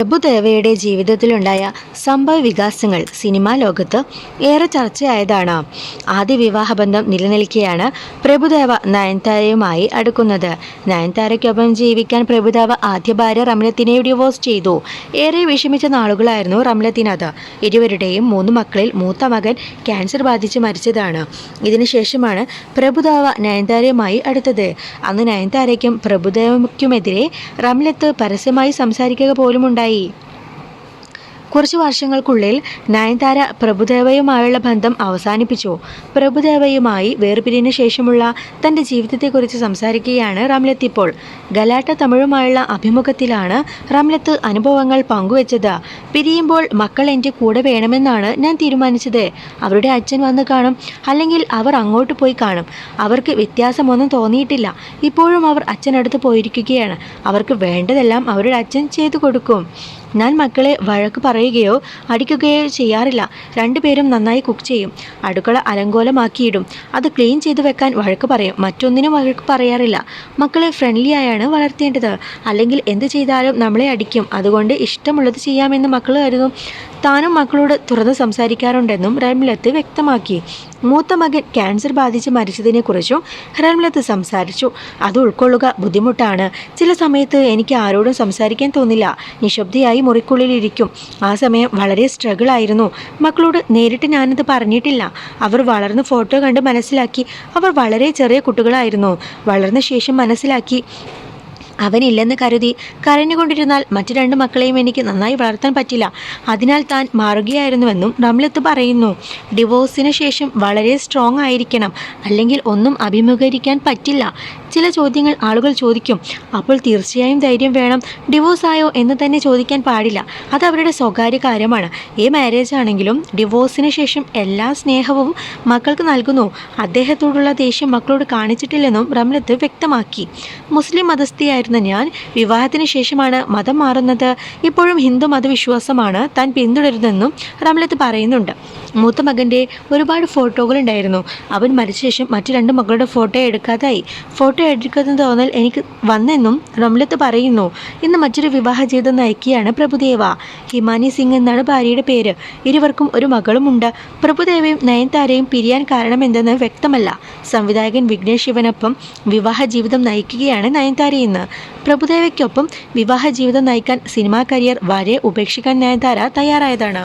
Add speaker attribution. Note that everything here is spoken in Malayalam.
Speaker 1: പ്രഭുദേവയുടെ ജീവിതത്തിലുണ്ടായ സംഭവ വികാസങ്ങൾ സിനിമാ ലോകത്ത് ഏറെ ചർച്ചയായതാണ്. ആദ്യ വിവാഹബന്ധം നിലനിൽക്കെയാണ് പ്രഭുദേവ നയൻതാരയുമായി അടുക്കുന്നത്. നയൻതാരയ്ക്കൊപ്പം ജീവിക്കാൻ പ്രഭുദേവ ആദ്യ ഭാര്യ റംലത്തിനെ ഡിവോഴ്സ് ചെയ്തു. ഏറെ വിഷമിച്ച നാളുകളായിരുന്നു റംലത്തിനത് ഇരുവരുടെയും മൂന്ന് മക്കളിൽ മൂത്ത മകൻ ക്യാൻസർ ബാധിച്ച് മരിച്ചതാണ്. ഇതിനുശേഷമാണ് പ്രഭുദേവ നയൻതാരയുമായി അടുത്തത്. അന്ന് നയൻതാരയ്ക്കും പ്രഭുദേവയ്ക്കുമെതിരെ റംലത്ത് പരസ്യമായി സംസാരിക്കുക പോലും ഉണ്ടായി பறவை കുറച്ച് വർഷങ്ങൾക്കുള്ളിൽ നയൻതാര പ്രഭുദേവയുമായുള്ള ബന്ധം അവസാനിപ്പിച്ചു. പ്രഭുദേവയുമായി വേർപിരിഞ്ഞ ശേഷമുള്ള തന്റെ ജീവിതത്തെക്കുറിച്ച് സംസാരിക്കുകയാണ് റംലത്ത് ഇപ്പോൾ. ഗലാട്ട തമിഴുമായുള്ള അഭിമുഖത്തിലാണ് റംലത്ത് അനുഭവങ്ങൾ പങ്കുവച്ചത്. പിരിയുമ്പോൾ മക്കൾ എന്റെ കൂടെ വേണമെന്നാണ് ഞാൻ തീരുമാനിച്ചത്. അവരുടെ അച്ഛൻ വന്ന് കാണും അല്ലെങ്കിൽ അവർ അങ്ങോട്ട് പോയി കാണും. അവർക്ക് വ്യത്യാസമൊന്നും തോന്നിയിട്ടില്ല. ഇപ്പോഴും അവർ അച്ഛനടുത്ത് പോയിരിക്കുകയാണ്. അവർക്ക് വേണ്ടതെല്ലാം അവരുടെ അച്ഛൻ ചെയ്തു കൊടുക്കും. ഞാൻ മക്കളെ വഴക്ക് പറയുകയോ അടിക്കുകയോ ചെയ്യാറില്ല. രണ്ടുപേരും നന്നായി കുക്ക് ചെയ്യും. അടുക്കള അലങ്കോലമാക്കിയിടും. അത് ക്ലീൻ ചെയ്ത് വെക്കാൻ വഴക്ക് പറയും. മറ്റൊന്നിനും വഴക്ക് പറയാറില്ല. മക്കളെ ഫ്രണ്ട്ലി ആയാണ് വളർത്തേണ്ടത്. അല്ലെങ്കിൽ എന്ത് ചെയ്താലും നമ്മളെ അടിക്കും. അതുകൊണ്ട് ഇഷ്ടമുള്ളത് ചെയ്യാമെന്ന് മക്കൾ കരുതും. താനും മക്കളോട് തുറന്ന് സംസാരിക്കാറുണ്ടെന്നും റംലത്ത് വ്യക്തമാക്കി. മൂത്ത മകൻ ക്യാൻസർ ബാധിച്ച് മരിച്ചതിനെക്കുറിച്ചും റംലത്ത് സംസാരിച്ചു. അത് ഉൾക്കൊള്ളുക ബുദ്ധിമുട്ടാണ്. ചില സമയത്ത് എനിക്ക് ആരോടും സംസാരിക്കാൻ തോന്നില്ല. നിശബ്ദയായി മുറിക്കുള്ളിലിരിക്കും ആ സമയം വളരെ സ്ട്രഗിൾ ആയിരുന്നു. മക്കളോട് നേരിട്ട് ഞാനത് പറഞ്ഞിട്ടില്ല. അവർ വളർന്ന് ഫോട്ടോ കണ്ട് മനസ്സിലാക്കി. അവർ വളരെ ചെറിയ കുട്ടികളായിരുന്നു. വളർന്ന ശേഷം മനസ്സിലാക്കി. അവനില്ലെന്ന് കരുതി കരഞ്ഞുകൊണ്ടിരുന്നാൽ മറ്റു രണ്ട് മക്കളെയും എനിക്ക് നന്നായി വളർത്താൻ പറ്റില്ല. അതിനാൽ താൻ മാറുകയായിരുന്നുവെന്നും റംലത്ത് പറയുന്നു. ഡിവോഴ്സിന് ശേഷം വളരെ സ്ട്രോങ് ആയിരിക്കണം. അല്ലെങ്കിൽ ഒന്നും അഭിമുഖീകരിക്കാൻ പറ്റില്ല. ചില ചോദ്യങ്ങൾ ആളുകൾ ചോദിക്കും. അപ്പോൾ തീർച്ചയായും ധൈര്യം വേണം. ഡിവോഴ്സ് ആയോ എന്ന് തന്നെ ചോദിക്കാൻ പാടില്ല. അത് അവരുടെ സ്വകാര്യ കാര്യമാണ്. ഈ മാരേജ് ആണെങ്കിലും ഡിവോഴ്സിന് ശേഷം എല്ലാ സ്നേഹവും മക്കൾക്ക് നൽകുന്നു. അദ്ദേഹത്തോടുള്ള ദേഷ്യം മക്കളോട് കാണിച്ചിട്ടില്ലെന്നും റംലത്ത് വ്യക്തമാക്കി. മുസ്ലിം മതസ്ഥയായിരുന്ന ഞാൻ വിവാഹത്തിന് ശേഷമാണ് മതം മാറുന്നത്. ഇപ്പോഴും ഹിന്ദു മതവിശ്വാസമാണ് താൻ പിന്തുടരുന്നതെന്നും റംലത്ത് പറയുന്നുണ്ട്. മൂത്ത മകന്റെ ഒരുപാട് ഫോട്ടോകൾ ഉണ്ടായിരുന്നു. അവൻ മരിച്ച ശേഷം മറ്റു രണ്ട് മക്കളുടെ ഫോട്ടോ എടുക്കാതായി. ഫോട്ടോ എടുക്കുന്ന തോന്നൽ എനിക്ക് വന്നെന്നും റംലത്ത് പറയുന്നു. ഇന്ന് മറ്റൊരു വിവാഹ ജീവിതം നയിക്കുകയാണ് പ്രഭുദേവ. ഹിമാനി സിംഗ് എന്നാണ് ഭാര്യയുടെ പേര്. ഇരുവർക്കും ഒരു മകളുമുണ്ട്. പ്രഭുദേവയും നയൻതാരയും പിരിയാൻ കാരണം കാരണമെന്തെന്ന് വ്യക്തമല്ല. സംവിധായകൻ വിഘ്നേഷ് ശിവനൊപ്പം വിവാഹ ജീവിതം നയിക്കുകയാണ് നയൻതാര ഇന്ന്. പ്രഭുദേവയ്ക്കൊപ്പം വിവാഹ ജീവിതം നയിക്കാൻ സിനിമാ കരിയർ വരെ ഉപേക്ഷിക്കാൻ നയൻതാര തയ്യാറായതാണ്